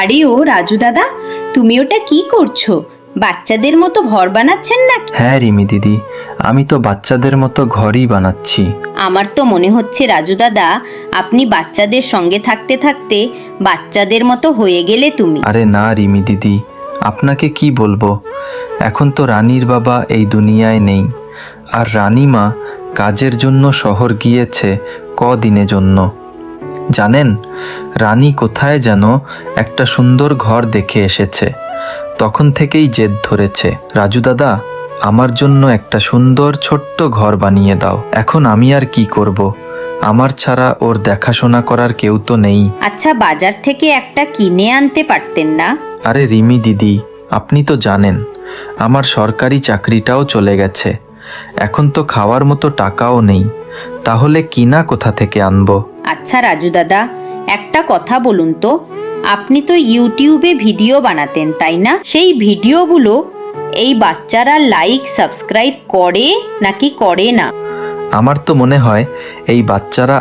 আরে ও রাজু দাদা তুমি ওটা কি করছ? বাচ্চাদের মতো ঘর বানাচ্ছেন না হ্যাঁ রিমি দিদি আমি তো বাচ্চাদের মতো ঘরই বানাচ্ছি। আমার তো মনে হচ্ছে রাজু দাদা আপনি বাচ্চাদের সঙ্গে থাকতে থাকতে বাচ্চাদের মতো হয়ে গেলে তুমি। আরে না রিমি দিদি আপনাকে কি বলব? এখন তো রানীর বাবা এই দুনিয়ায় নেই। আর রানীমা কাজের জন্য শহর গিয়েছে কদিনের জন্য। জানেন রানী কোথায় যেন একটা সুন্দর ঘর দেখে এসেছে। তখন থেকেই জেদ ধরেছে রাজু দাদা আমার জন্য একটা সুন্দর ছোট্ট ঘর বানিয়ে দাও। এখন আমি আর কি করব? আমার ছাড়া ওর দেখাশোনা করার কেউ তো নেই। আচ্ছা বাজার থেকে একটা কিনে আনতে পারতেন না? আরে রিমি দিদি আপনি তো জানেন আমার সরকারি চাকরিটাও চলে গেছে। এখন তো খাওয়ার মতো টাকাও নেই। তাহলে কিনা কোথা থেকে আনব? আচ্ছা রাজু দাদা, একটা কথা বলুন তো। আপনি তো ইউটিউবে ভিডিও বানাতেন, তাই না? সেই ভিডিওগুলো এই বাচ্চারা লাইক সাবস্ক্রাইব করে নাকি করে না? আমার তো মনে হয় এই বাচ্চারা